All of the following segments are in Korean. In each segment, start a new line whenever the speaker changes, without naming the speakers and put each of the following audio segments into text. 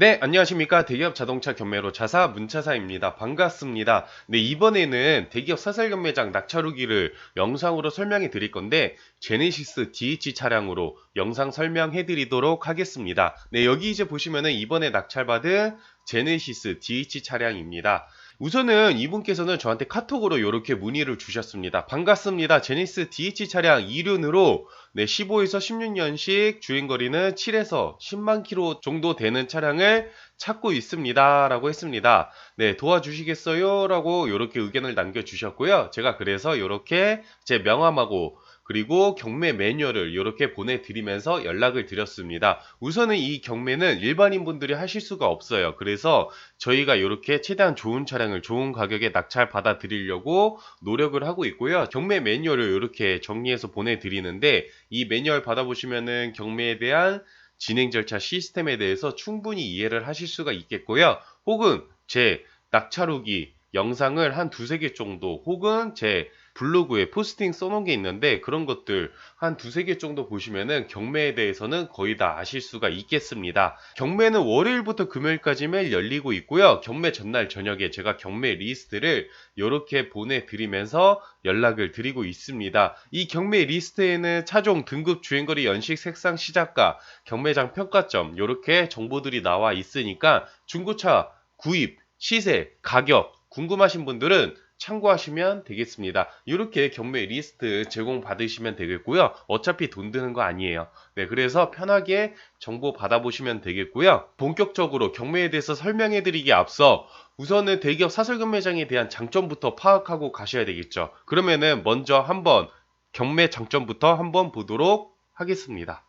네, 안녕하십니까. 대기업 자동차 경매로 자사 문차사입니다. 반갑습니다. 네, 이번에는 대기업 사설 경매장 낙차루기를 영상으로 설명해 드릴 건데, 제네시스 DH 차량으로 영상 설명해 드리도록 하겠습니다. 네, 여기 이제 보시면은 이번에 낙찰받은 제네시스 DH 차량입니다. 우선은 이분께서는 저한테 카톡으로 이렇게 문의를 주셨습니다. 반갑습니다. 제니스 DH 차량 2륜으로 네, 15에서 16년식 주행거리는 7에서 10만 킬로 정도 되는 차량을 찾고 있습니다. 라고 했습니다. 네, 도와주시겠어요? 라고 이렇게 의견을 남겨주셨고요. 제가 그래서 이렇게 제 명함하고 그리고 경매 매뉴얼을 이렇게 보내드리면서 연락을 드렸습니다. 우선은 이 경매는 일반인 분들이 하실 수가 없어요. 그래서 저희가 이렇게 최대한 좋은 차량을 좋은 가격에 낙찰 받아 드리려고 노력을 하고 있고요. 경매 매뉴얼을 이렇게 정리해서 보내드리는데 이 매뉴얼 받아보시면은 경매에 대한 진행 절차 시스템에 대해서 충분히 이해를 하실 수가 있겠고요. 혹은 제 낙찰 후기 영상을 한 두세 개 정도 혹은 제 블로그에 포스팅 써놓은 게 있는데 그런 것들 한 두세 개 정도 보시면은 경매에 대해서는 거의 다 아실 수가 있겠습니다. 경매는 월요일부터 금요일까지 매일 열리고 있고요. 경매 전날 저녁에 제가 경매 리스트를 이렇게 보내드리면서 연락을 드리고 있습니다. 이 경매 리스트에는 차종, 등급, 주행거리, 연식, 색상, 시작가, 경매장 평가점 이렇게 정보들이 나와 있으니까 중고차 구입, 시세, 가격 궁금하신 분들은 참고하시면 되겠습니다. 이렇게 경매 리스트 제공 받으시면 되겠고요. 어차피 돈 드는 거 아니에요. 네, 그래서 편하게 정보 받아보시면 되겠고요. 본격적으로 경매에 대해서 설명해 드리기 앞서 우선은 대기업 사설 경매장에 대한 장점부터 파악하고 가셔야 되겠죠. 그러면은 먼저 한번 경매 장점부터 한번 보도록 하겠습니다.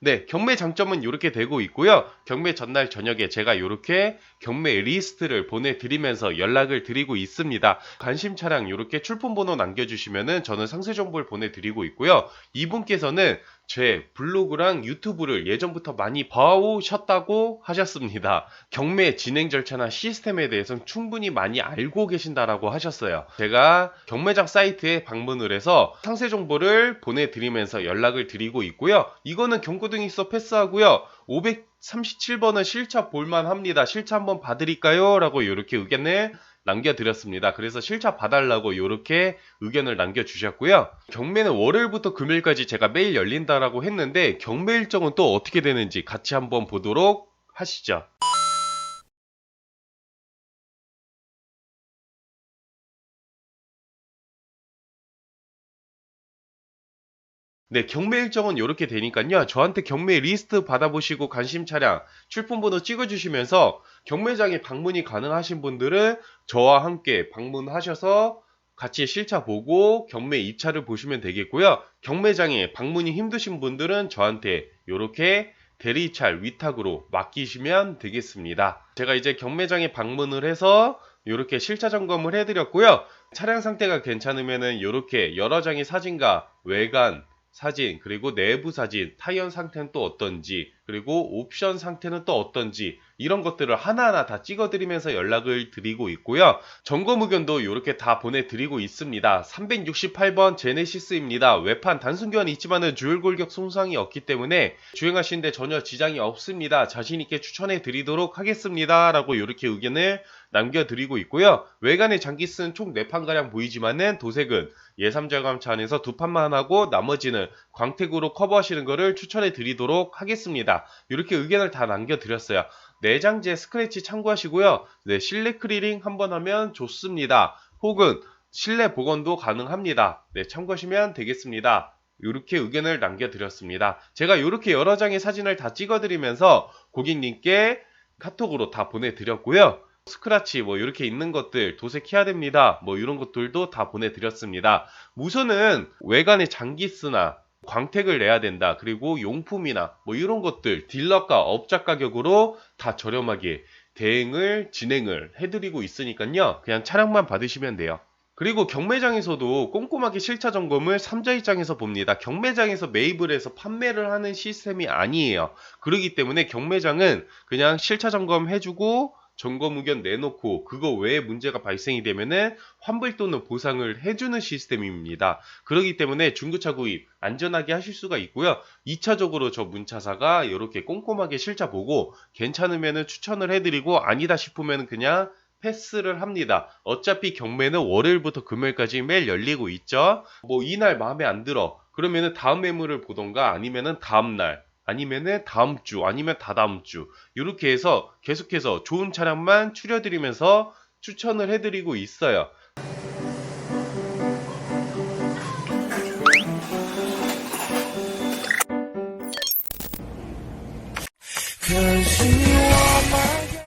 네, 경매 장점은 이렇게 되고 있고요. 경매 전날 저녁에 제가 이렇게 경매 리스트를 보내드리면서 연락을 드리고 있습니다. 관심 차량 이렇게 출품 번호 남겨주시면은 저는 상세 정보를 보내드리고 있고요. 이분께서는 제 블로그랑 유튜브를 예전부터 많이 봐오셨다고 하셨습니다. 경매 진행 절차나 시스템에 대해서는 충분히 많이 알고 계신다라고 하셨어요. 제가 경매장 사이트에 방문을 해서 상세 정보를 보내드리면서 연락을 드리고 있고요. 이거는 경고등이 있어 패스하고요. 537번은 실차 볼만 합니다. 실차 한번 봐드릴까요? 라고 이렇게 의견을 남겨드렸습니다. 그래서 실차 봐달라고 이렇게 의견을 남겨주셨고요. 경매는 월요일부터 금요일까지 제가 매일 열린다라고 했는데 경매 일정은 또 어떻게 되는지 같이 한번 보도록 하시죠. 네, 경매 일정은 이렇게 되니까요. 저한테 경매 리스트 받아보시고 관심 차량 출품번호 찍어주시면서 경매장에 방문이 가능하신 분들은 저와 함께 방문하셔서 같이 실차 보고 경매 입차를 보시면 되겠고요. 경매장에 방문이 힘드신 분들은 저한테 이렇게 대리찰 위탁으로 맡기시면 되겠습니다. 제가 이제 경매장에 방문을 해서 이렇게 실차 점검을 해드렸고요. 차량 상태가 괜찮으면은 이렇게 여러 장의 사진과 외관, 사진, 그리고 내부 사진, 타이어 상태는 또 어떤지, 그리고 옵션 상태는 또 어떤지, 이런 것들을 하나하나 다 찍어드리면서 연락을 드리고 있고요. 점검 의견도 이렇게 다 보내드리고 있습니다. 368번 제네시스입니다. 외판 단순 교환이 있지만은 주율 골격 손상이 없기 때문에 주행하시는데 전혀 지장이 없습니다. 자신 있게 추천해 드리도록 하겠습니다. 라고 이렇게 의견을 남겨드리고 있고요. 외관의 장기스는 총 4판가량 보이지만은 도색은 예삼절감차 안에서 두 판만 하고 나머지는 광택으로 커버하시는 것을 추천해 드리도록 하겠습니다. 이렇게 의견을 다 남겨드렸어요. 내장재 스크래치 참고하시고요. 네, 실내 크리링 한번 하면 좋습니다. 혹은 실내 복원도 가능합니다. 네, 참고하시면 되겠습니다. 이렇게 의견을 남겨드렸습니다. 제가 이렇게 여러 장의 사진을 다 찍어드리면서 고객님께 카톡으로 다 보내드렸고요. 스크라치 뭐 이렇게 있는 것들 도색해야 됩니다. 뭐 이런 것들도 다 보내드렸습니다. 우선은 외관의 장기스나 광택을 내야 된다. 그리고 용품이나 뭐 이런 것들 딜러가 업자 가격으로 다 저렴하게 대행을 진행을 해드리고 있으니까요. 그냥 차량만 받으시면 돼요. 그리고 경매장에서도 꼼꼼하게 실차 점검을 3자 입장에서 봅니다. 경매장에서 매입을 해서 판매를 하는 시스템이 아니에요. 그렇기 때문에 경매장은 그냥 실차 점검 해주고 점검 의견 내놓고 그거 외에 문제가 발생이 되면은 환불 또는 보상을 해주는 시스템입니다. 그렇기 때문에 중고차 구입 안전하게 하실 수가 있고요. 2차적으로 저 문차사가 이렇게 꼼꼼하게 실차 보고 괜찮으면은 추천을 해드리고 아니다 싶으면 그냥 패스를 합니다. 어차피 경매는 월요일부터 금요일까지 매일 열리고 있죠. 뭐 이날 마음에 안 들어. 그러면은 다음 매물을 보던가 아니면은 다음 날 아니면은 다음 주 아니면 다다음 주 이렇게 해서 계속해서 좋은 차량만 추려드리면서 추천을 해드리고 있어요.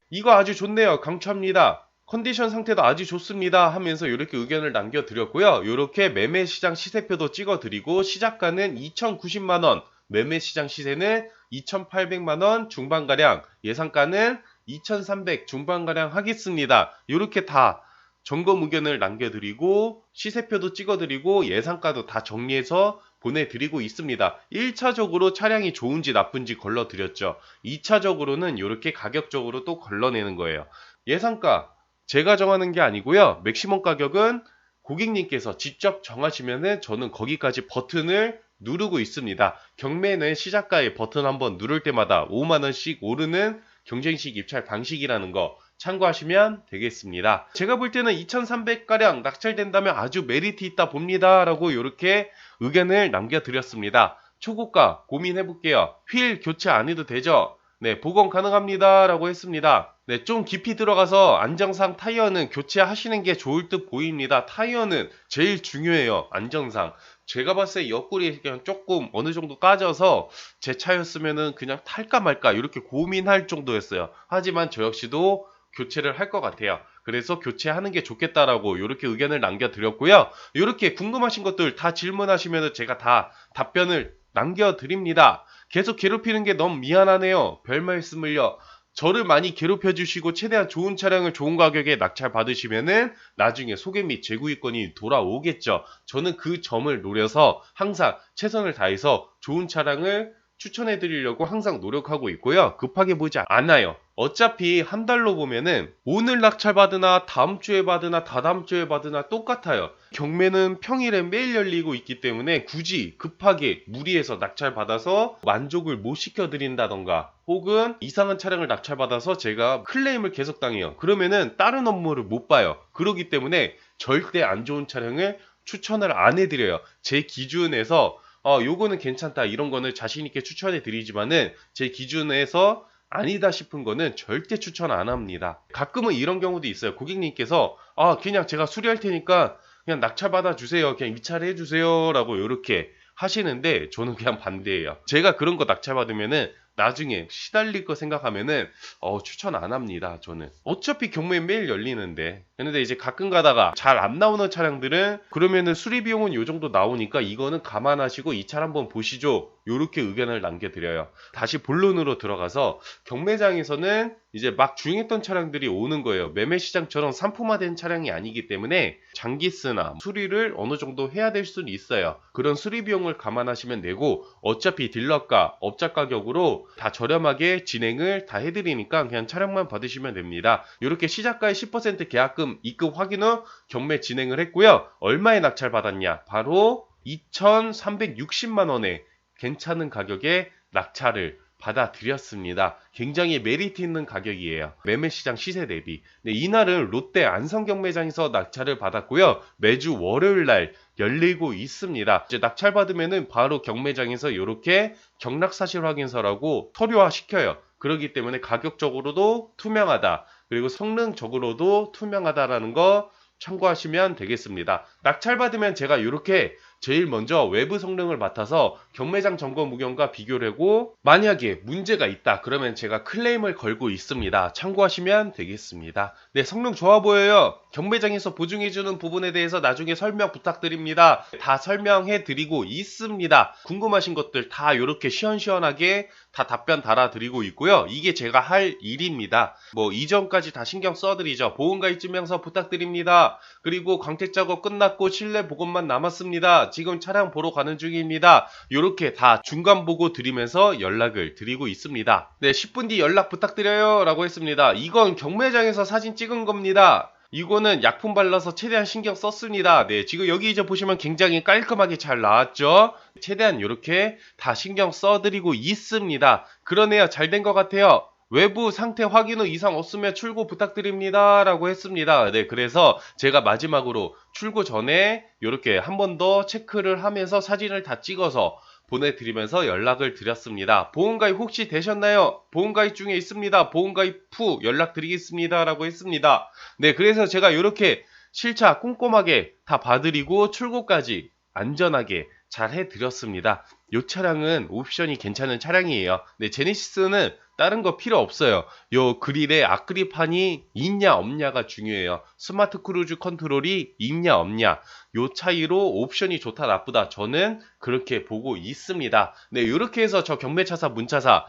이거 아주 좋네요. 강추합니다. 컨디션 상태도 아주 좋습니다 하면서 이렇게 의견을 남겨드렸고요. 이렇게 매매 시장 시세표도 찍어드리고 시작가는 2,090만원, 매매 시장 시세는 2,800만 원 중반 가량, 예상가는 2,300 중반 가량 하겠습니다. 이렇게 다 점검 의견을 남겨드리고 시세표도 찍어드리고 예상가도 다 정리해서 보내드리고 있습니다. 1차적으로 차량이 좋은지 나쁜지 걸러드렸죠. 2차적으로는 이렇게 가격적으로 또 걸러내는 거예요. 예상가 제가 정하는 게 아니고요. 맥시멈 가격은 고객님께서 직접 정하시면은 저는 거기까지 버튼을 누르고 있습니다. 경매는 시작가에 버튼 한번 누를 때마다 5만원씩 오르는 경쟁식 입찰 방식이라는 거 참고하시면 되겠습니다. 제가 볼 때는 2300가량 낙찰된다면 아주 메리트 있다 봅니다. 라고 이렇게 의견을 남겨드렸습니다. 초고가 고민해볼게요. 휠 교체 안 해도 되죠? 네, 복원 가능합니다. 라고 했습니다. 네, 좀 깊이 들어가서 안정상 타이어는 교체하시는 게 좋을 듯 보입니다. 타이어는 제일 중요해요. 안정상. 제가 봤을 때 옆구리 그냥 조금 어느 정도 까져서 제 차였으면은 그냥 탈까 말까 이렇게 고민할 정도였어요. 하지만 저 역시도 교체를 할 것 같아요. 그래서 교체하는 게 좋겠다라고 이렇게 의견을 남겨드렸고요. 이렇게 궁금하신 것들 다 질문하시면 제가 다 답변을 남겨드립니다. 계속 괴롭히는 게 너무 미안하네요. 별 말씀을요. 저를 많이 괴롭혀 주시고 최대한 좋은 차량을 좋은 가격에 낙찰 받으시면은 나중에 소개 및 재구입권이 돌아오겠죠. 저는 그 점을 노려서 항상 최선을 다해서 좋은 차량을 추천해 드리려고 항상 노력하고 있고요. 급하게 보지 않아요. 어차피 한 달로 보면은 오늘 낙찰 받으나 다음 주에 받으나 다다음 주에 받으나 똑같아요. 경매는 평일에 매일 열리고 있기 때문에 굳이 급하게 무리해서 낙찰 받아서 만족을 못 시켜 드린다던가 혹은 이상한 차량을 낙찰 받아서 제가 클레임을 계속 당해요. 그러면은 다른 업무를 못 봐요. 그러기 때문에 절대 안 좋은 차량을 추천을 안 해드려요. 제 기준에서 어, 요거는 괜찮다. 이런 거는 자신 있게 추천해 드리지만은 제 기준에서 아니다 싶은 거는 절대 추천 안 합니다. 가끔은 이런 경우도 있어요. 고객님께서 아, 그냥 제가 수리할 테니까 그냥 낙찰 받아 주세요. 그냥 입찰 해 주세요라고 이렇게 하시는데 저는 그냥 반대예요. 제가 그런 거 낙찰 받으면은 나중에 시달릴 거 생각하면은 어, 추천 안 합니다. 저는 어차피 경매 매일 열리는데 근데 이제 가끔 가다가 잘 안 나오는 차량들은 그러면은 수리 비용은 요 정도 나오니까 이거는 감안하시고 이 차를 한번 보시죠. 요렇게 의견을 남겨드려요. 다시 본론으로 들어가서 경매장에서는 이제 막 주행했던 차량들이 오는 거예요. 매매 시장처럼 상품화된 차량이 아니기 때문에 장기스나 수리를 어느 정도 해야 될 수는 있어요. 그런 수리 비용을 감안하시면 되고 어차피 딜러가 업자 가격으로 다 저렴하게 진행을 다 해드리니까 그냥 차량만 받으시면 됩니다. 이렇게 시작가의 10% 계약금 입금 확인 후 경매 진행을 했고요. 얼마에 낙찰 받았냐? 바로 2,360만 원에 괜찮은 가격에 낙찰을 받아들였습니다. 굉장히 메리트 있는 가격이에요. 매매 시장 시세 대비. 네, 이날은 롯데 안성 경매장에서 낙찰을 받았고요. 매주 월요일 날 열리고 있습니다. 이제 낙찰 받으면은 바로 경매장에서 이렇게 경락 사실 확인서라고 서류화 시켜요. 그렇기 때문에 가격적으로도 투명하다. 그리고 성능적으로도 투명하다라는 거 참고하시면 되겠습니다. 낙찰 받으면 제가 이렇게 제일 먼저 외부 성능을 맡아서 경매장 점검 무경과 비교를 하고 만약에 문제가 있다 그러면 제가 클레임을 걸고 있습니다. 참고하시면 되겠습니다. 네, 성능 좋아 보여요. 경매장에서 보증해주는 부분에 대해서 나중에 설명 부탁드립니다. 다 설명해 드리고 있습니다. 궁금하신 것들 다 이렇게 시원시원하게 다 답변 달아드리고 있고요. 이게 제가 할 일입니다. 뭐 이전까지 다 신경 써드리죠. 보험가입 증명서 부탁드립니다. 그리고 광택 작업 끝났고 실내 보건만 남았습니다. 지금 차량 보러 가는 중입니다. 이렇게 다 중간 보고 드리면서 연락을 드리고 있습니다. 네, 10분 뒤 연락 부탁드려요. 라고 했습니다. 이건 경매장에서 사진 찍은 겁니다. 이거는 약품 발라서 최대한 신경 썼습니다. 네, 지금 여기 이제 보시면 굉장히 깔끔하게 잘 나왔죠? 최대한 이렇게 다 신경 써드리고 있습니다. 그러네요. 잘 된 것 같아요. 외부 상태 확인 후 이상 없으면 출고 부탁드립니다. 라고 했습니다. 네, 그래서 제가 마지막으로 출고 전에 이렇게 한 번 더 체크를 하면서 사진을 다 찍어서 보내드리면서 연락을 드렸습니다. 보험가입 혹시 되셨나요? 보험가입 중에 있습니다. 보험가입 후 연락드리겠습니다. 라고 했습니다. 네, 그래서 제가 이렇게 실차 꼼꼼하게 다 봐드리고 출고까지 안전하게 잘 해드렸습니다. 이 차량은 옵션이 괜찮은 차량이에요. 네, 제네시스는 다른 거 필요 없어요. 요 그릴에 아크릴판이 있냐 없냐가 중요해요. 스마트 크루즈 컨트롤이 있냐 없냐. 요 차이로 옵션이 좋다 나쁘다. 저는 그렇게 보고 있습니다. 네, 이렇게 해서 저 경매차사 문차사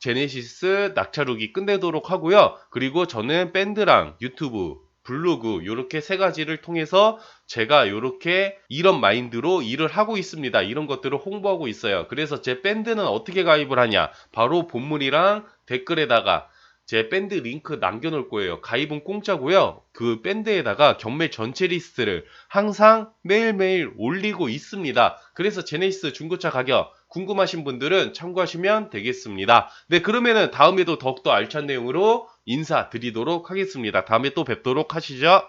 제네시스 낙차룩이 끝내도록 하고요. 그리고 저는 밴드랑 유튜브 블로그 요렇게 세 가지를 통해서 제가 요렇게 이런 마인드로 일을 하고 있습니다. 이런 것들을 홍보하고 있어요. 그래서 제 밴드는 어떻게 가입을 하냐? 바로 본문이랑 댓글에다가 제 밴드 링크 남겨놓을 거예요. 가입은 공짜고요. 그 밴드에다가 경매 전체 리스트를 항상 매일매일 올리고 있습니다. 그래서 제네시스 중고차 가격 궁금하신 분들은 참고하시면 되겠습니다. 네, 그러면은 다음에도 더욱더 알찬 내용으로 인사드리도록 하겠습니다. 다음에 또 뵙도록 하시죠.